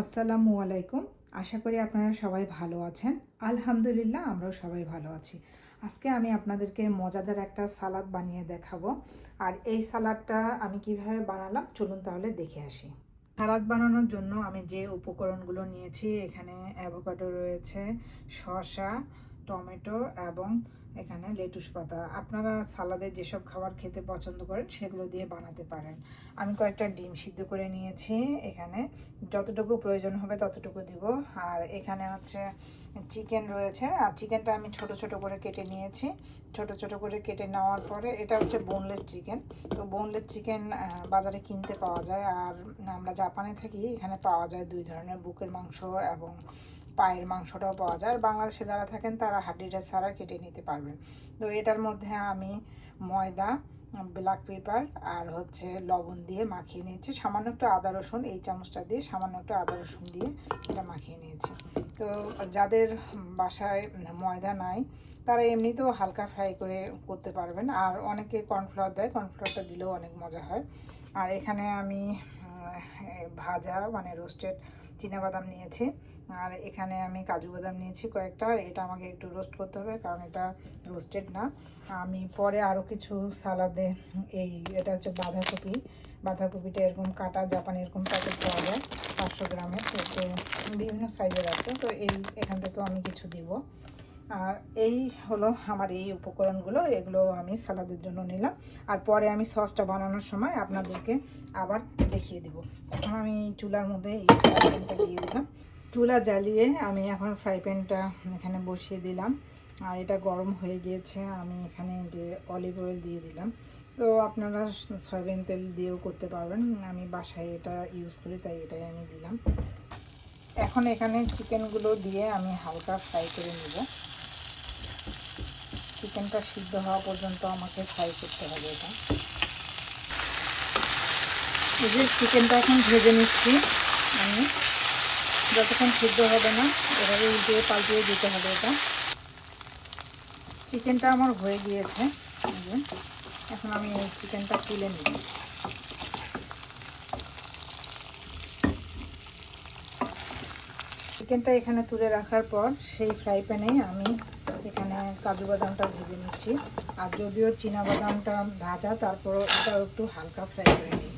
আসসালামু আলাইকুম। আশা করি আপনারা সবাই ভালো আছেন। আলহামদুলিল্লাহ, আমরাও সবাই ভালো আছি। আজকে আমি আপনাদেরকে মজাদার একটা সালাদ বানিয়ে দেখাবো। আর এই সালাদটা আমি কীভাবে বানালাম, চলুন তাহলে দেখে আসি। সালাদ বানানোর জন্য আমি যে উপকরণগুলো নিয়েছি, এখানে অ্যাভোকাডো রয়েছে, শসা টমেটো এবং এখানে লেটুস পাতা। আপনারা সালাদে যেসব খাবার খেতে পছন্দ করেন, সেগুলো দিয়ে বানাতে পারেন। আমি কয়েকটা ডিম সিদ্ধ করে নিয়েছি। এখানে যতটুকু প্রয়োজন হবে ততটুকু দিব। আর এখানে হচ্ছে চিকেন রয়েছে। আর চিকেনটা আমি ছোট ছোট করে কেটে নিয়েছি। ছোট ছোট করে কেটে নেওয়ার পরে এটা হচ্ছে বোনলেস চিকেন তো বোনলেস চিকেন বাজারে কিনতে পাওয়া যায়। আর আমরা জাপানে থাকি, এখানে পাওয়া যায় দুই ধরনের বুকের মাংস এবং পায়ের মাংসটাও পাওয়া যায়। আর বাংলাদেশে যারা থাকেন, তারা হাড্ডিটা ছাড়া কেটে নিতে পারবেন। তো এটার মধ্যে আমি ময়দা, ব্ল্যাক পেপার আর হচ্ছে লবণ দিয়ে মাখিয়ে নিয়েছি। সামান্য একটু আদা রসুন, এই চামচটা দিয়ে সামান্য একটু আদা রসুন দিয়ে এটা মাখিয়ে নিয়েছি। তো যাদের বাসায় ময়দা নাই, তারা এমনিতেও হালকা ফ্রাই করে করতে পারবেন। আর অনেকে কর্নফ্লাওয়ার দেয়, কর্নফ্লাওয়ারটা দিলেও অনেক মজা হয়। আর এখানে আমি ভাজা মানে রোস্টেড বাদাম নিয়েছি। আর এখানে আমি কাজু বাদাম নিয়েছি কয়েকটা। আর এটা আমাকে একটু রোস্ট করতে হবে, কারণ এটা রোস্টেড না। আমি পরে আরও কিছু সালাদে এই, এটা হচ্ছে বাঁধাকপি। বাঁধাকপিটা এরকম কাটা, জাপানি এরকম প্যাকেট পাওয়া যায়, পাঁচশো গ্রামের বিভিন্ন সাইজের আছে। তো এই, এখান থেকেও আমি কিছু দিব। আর এই হলো আমার এই উপকরণগুলো, এগুলো আমি সালাদের জন্য নিলাম। আর পরে আমি সসটা বানানোর সময় আপনাদেরকে আবার দেখিয়ে দিব। এখন আমি চুলার মধ্যে এই ফ্রাই প্যানটা দিয়ে দিলাম। চুলা জ্বালিয়ে আমি এখন ফ্রাই প্যানটা এখানে বসিয়ে দিলাম। আর এটা গরম হয়ে গিয়েছে, আমি এখানে যে অলিভ অয়েল দিয়ে দিলাম। তো আপনারা সয়াবিন তেল দিয়েও করতে পারবেন, আমি বাসায় এটা ইউজ করি, তাই এটাই আমি দিলাম। এখন এখানে চিকেনগুলো দিয়ে আমি হালকা ফ্রাই করে নেব। চিকেনটা সিদ্ধ হওয়া পর্যন্ত আমাকে ফ্রাই করতে হবে এটা। এই যে চিকেনটা এখন ভেজে নিচ্ছি আমি। যতক্ষণ সিদ্ধ হবে না, এভাবে উল্টিয়ে পাল্টিয়ে দিতে হবে এটা। চিকেনটা আমার হয়ে গিয়েছে। এখন আমি এই চিকেনটা তুলে নিব। চিকেনটা এখানে তুলে রাখার পর সেই ফ্রাই প্যানে আমি এখানে কাজু বাদামটা ভেজে নিচ্ছি। আর যদিও চীনা বাদামটা ভাজা তারপর এটা একটু হালকা ফ্রাই করে নিই।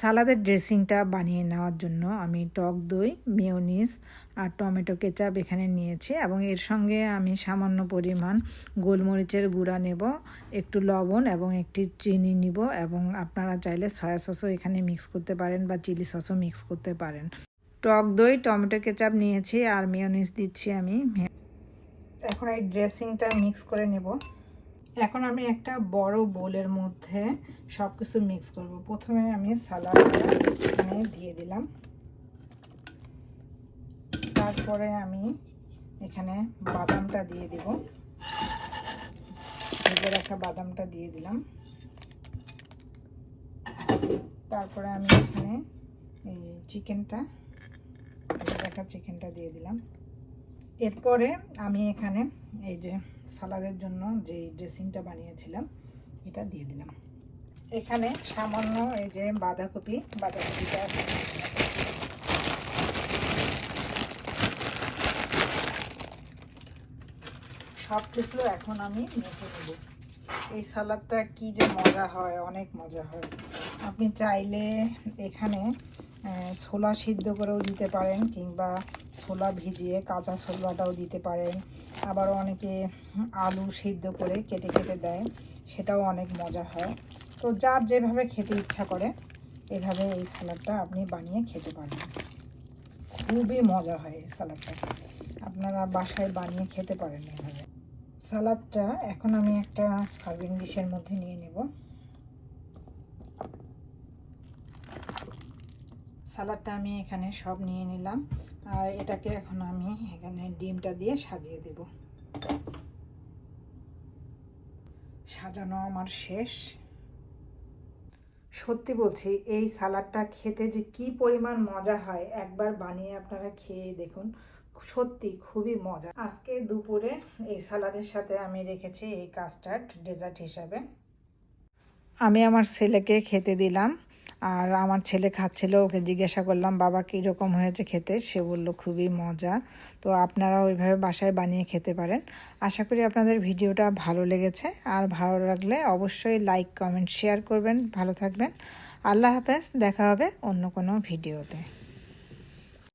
সালাদের ড্রেসিংটা বানিয়ে নেওয়ার জন্য আমি টক দই মেয়নিস আর টমেটো কেচাপ এখানে নিয়েছি এবং এর সঙ্গে আমি সামান্য পরিমাণ গোলমরিচের গুঁড়া নেব, একটু লবণ এবং একটি চিনি নিব এবং আপনারা চাইলে সয়া সসও এখানে মিক্স করতে পারেন বা চিলি সসও মিক্স করতে পারেন। টক দই, টমেটো কেচাপ নিয়েছি আর মেয়নিস দিচ্ছি আমি। এখন এই ড্রেসিংটা মিক্স করে নেব। এখন আমি একটা বড় বোলের মধ্যে সব কিছু মিক্স করব। প্রথমে আমি সালাডটা এখানে দিয়ে দিলাম। তারপরে আমি এখানে বাদামটা দিয়ে দিব। ভেজে রাখা বাদামটা দিয়ে দিলাম। তারপরে আমি এখানে এই চিকেনটা ভেজে রাখা চিকেনটা দিয়ে দিলাম। এরপরে আমি এখানে এই যে সালাদের জন্য যে ড্রেসিংটা বানিয়েছিলাম, এটা দিয়ে দিলাম। এখানে সামান্য এই যে বাঁধাকপি, বাঁধাকপিটা সব কিছু এখন আমি মেখে নেব। এই সালাদটা কি যে মজা হয়, অনেক মজা হয়। আপনি চাইলে এখানে ছোলা সিদ্ধ করেও দিতে পারেন কিংবা ছোলা ভিজিয়ে কাঁচা ছোলাটাও দিতে পারেন। আবার অনেকে আলু সিদ্ধ করে কেটে কেটে দেয়, সেটাও অনেক মজা হয়। তো যার যেভাবে খেতে ইচ্ছা করে, এভাবে এই স্যালাডটা আপনি বানিয়ে খেতে পারেন। খুবই মজা হয় এই স্যালাডটা। আপনারা বাসায় বানিয়ে খেতে পারেন এভাবে। সালাদটা এখন আমি একটা সার্ভিং ডিশের মধ্যে নিয়ে নেব। সালাডটা আমি এখানে সব নিয়ে নিলাম। আর এটাকে এখন আমি এখানে ডিমটা দিয়ে সাজিয়ে দেব। সাজানো আমার শেষ। সত্যি বলছি, এই সালাডটা খেতে যে কি পরিমাণ মজা হয়, একবার বানিয়ে আপনারা খেয়ে দেখুন। সত্যি খুবই মজা। আজকে দুপুরে এই সালাদের সাথে আমি রেখেছি এই কাস্টার্ড ডেজার্ট হিসাবে। আমি আমার ছেলেকে খেতে দিলাম। আর আমার ছেলে খাচ্ছিল, ওকে জিজ্ঞাসা করলাম, বাবা কীরকম হয়েছে খেতে? সে বলল, খুবই মজা। তো আপনারা ওইভাবে বাসায় বানিয়ে খেতে পারেন। আশা করি আপনাদের ভিডিওটা ভালো লেগেছে। আর ভালো লাগলে অবশ্যই লাইক, কমেন্ট, শেয়ার করবেন। ভালো থাকবেন। আল্লাহ হাফেজ, দেখা হবে অন্য কোনো ভিডিওতে।